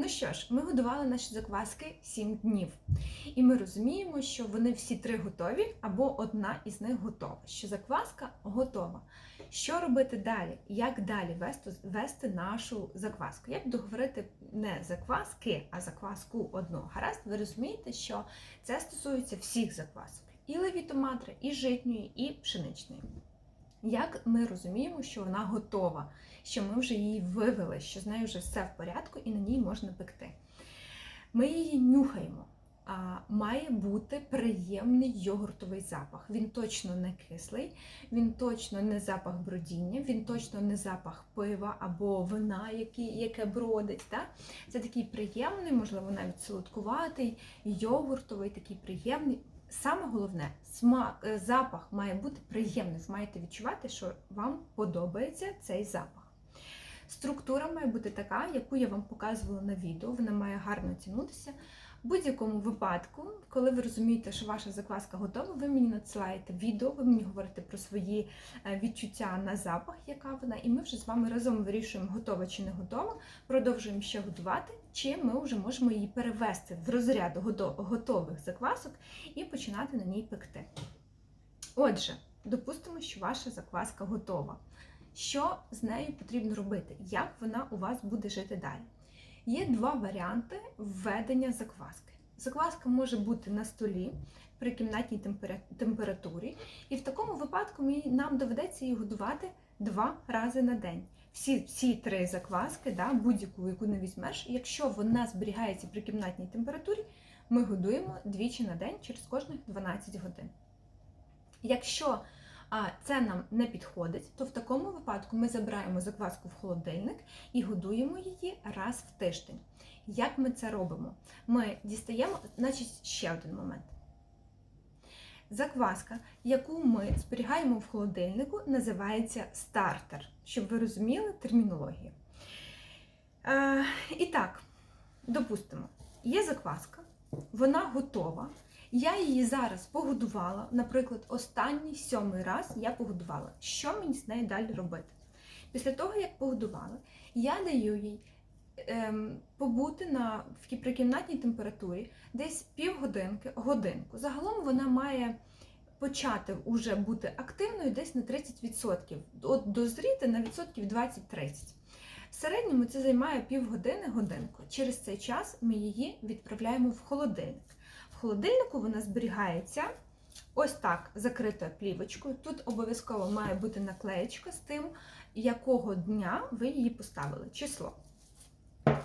Ну що ж, ми годували наші закваски 7 днів, і ми розуміємо, що вони всі три готові, або одна із них готова. Що закваска готова. Що робити далі? Як далі вести, вести нашу закваску? Я буду говорити не закваски, а закваску одну. Гаразд, ви розумієте, що це стосується всіх заквасок: і левітоматри, і житньої, і пшеничної. Як ми розуміємо, що вона готова, що ми вже її вивели, що з нею вже все в порядку і на ній можна пекти. Ми її нюхаємо. А, має бути приємний йогуртовий запах. Він точно не кислий, він точно не запах бродіння, він точно не запах пива або вина, яке бродить. Так? Це такий приємний, можливо, навіть солодкуватий, йогуртовий, такий приємний. Саме головне, смак, е, запах має бути приємний. Ви маєте відчувати, що вам подобається цей запах. Структура має бути така, яку я вам показувала на відео, вона має гарно тягнутися. В будь-якому випадку, коли ви розумієте, що ваша закваска готова, ви мені надсилаєте відео, ви мені говорите про свої е, відчуття на запах, яка вона, і ми вже з вами разом вирішуємо, готова чи не готова, продовжуємо ще готувати, чи ми вже можемо її перевести в розряд готових заквасок і починати на ній пекти. Отже, допустимо, що ваша закваска готова. Що з нею потрібно робити? Як вона у вас буде жити далі? Є два варіанти введення закваски. Закваска може бути на столі при кімнатній температурі, і в такому випадку нам доведеться її годувати два рази на день. Всі всі три закваски, да, будь-яку, яку не візьмеш, якщо вона зберігається при кімнатній температурі, ми годуємо двічі на день через кожних 12 годин. Якщо а це нам не підходить, то в такому випадку ми забираємо закваску в холодильник і годуємо її раз в тиждень. Як ми це робимо? Ми дістаємо, значить, ще один момент. Закваска, яку ми зберігаємо в холодильнику, називається стартер, щоб ви розуміли термінологію. Е, І так, допустимо, є закваска, вона готова. Я її зараз погодувала, наприклад, останній сьомий раз я погодувала. Що мені з нею далі робити? Після того, як погодувала, я даю їй ем, побути на, в прикімнатній температурі десь півгодинки, годинку. Загалом вона має почати вже бути активною десь на 30%, от дозріти на відсотків 20-30%. В середньому це займає півгодини годинку. Через цей час ми її відправляємо в холодильник. В холодильнику вона зберігається ось так, закритою плівочкою. Тут обов'язково має бути наклеєчка з тим, якого дня ви її поставили, число. Е,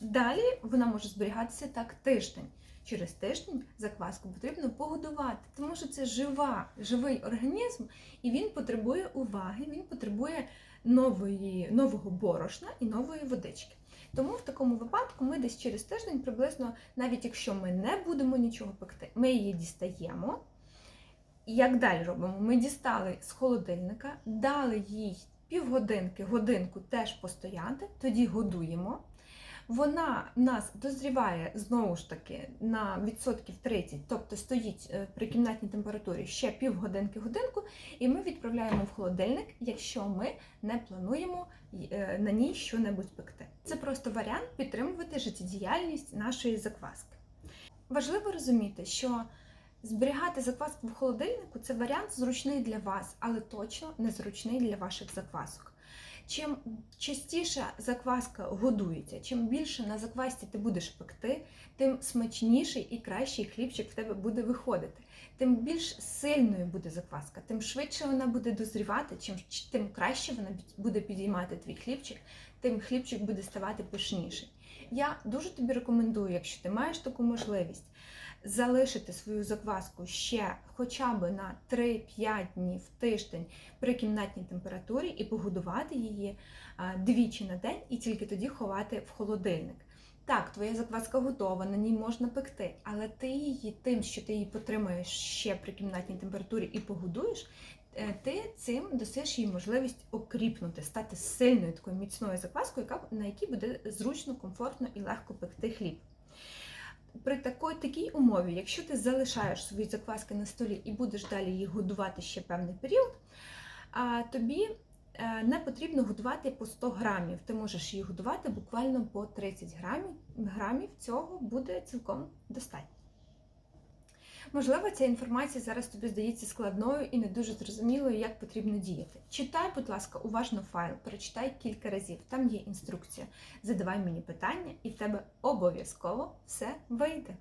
далі вона може зберігатися так тиждень. Через тиждень закваску потрібно погодувати, тому що це жива, живий організм, і він потребує уваги, він потребує нової, нового борошна і нової водички. Тому в такому випадку ми десь через тиждень, приблизно, навіть якщо ми не будемо нічого пекти, ми її дістаємо. І як далі робимо? Ми дістали з холодильника, дали їй півгодинки, годинку теж постояти, тоді годуємо. Вона нас дозріває знову ж таки на відсотків 30, тобто стоїть е, при кімнатній температурі ще півгодинки-годинку, і ми відправляємо в холодильник, якщо ми не плануємо е, на ній що-небудь пекти. Це просто варіант підтримувати життєдіяльність нашої закваски. Важливо розуміти, що зберігати закваску в холодильнику це варіант зручний для вас, але точно незручний для ваших заквасок. Чим частіше закваска годується, чим більше на заквасці ти будеш пекти, тим смачніший і кращий хлібчик в тебе буде виходити. Тим більш сильною буде закваска, тим швидше вона буде дозрівати, чим тим краще вона буде підіймати твій хлібчик, тим хлібчик буде ставати пишніший. Я дуже тобі рекомендую, якщо ти маєш таку можливість, залишити свою закваску ще хоча б на 3-5 днів в тиждень при кімнатній температурі і погодувати її двічі на день, і тільки тоді ховати в холодильник. Так, твоя закваска готова, на ній можна пекти, але ти її тим, що ти її потримаєш ще при кімнатній температурі і погодуєш, е, ти цим досиш їй можливість окріпнути, стати сильною такою міцною закваскою, на якій буде зручно, комфортно і легко пекти хліб при такій, такій умові, якщо ти залишаєш свої закваски на столі і будеш далі їх годувати ще певний період, тобі е, не потрібно годувати по 100 грамів. Ти можеш її годувати буквально по 30 грамів. Грамів цього буде цілком достатньо. Можливо, ця інформація зараз тобі здається складною і не дуже зрозумілою, як потрібно діяти. Читай, будь ласка, уважно файл, прочитай кілька разів. Там є інструкція. Задавай мені питання, і в тебе обов'язково все вийде.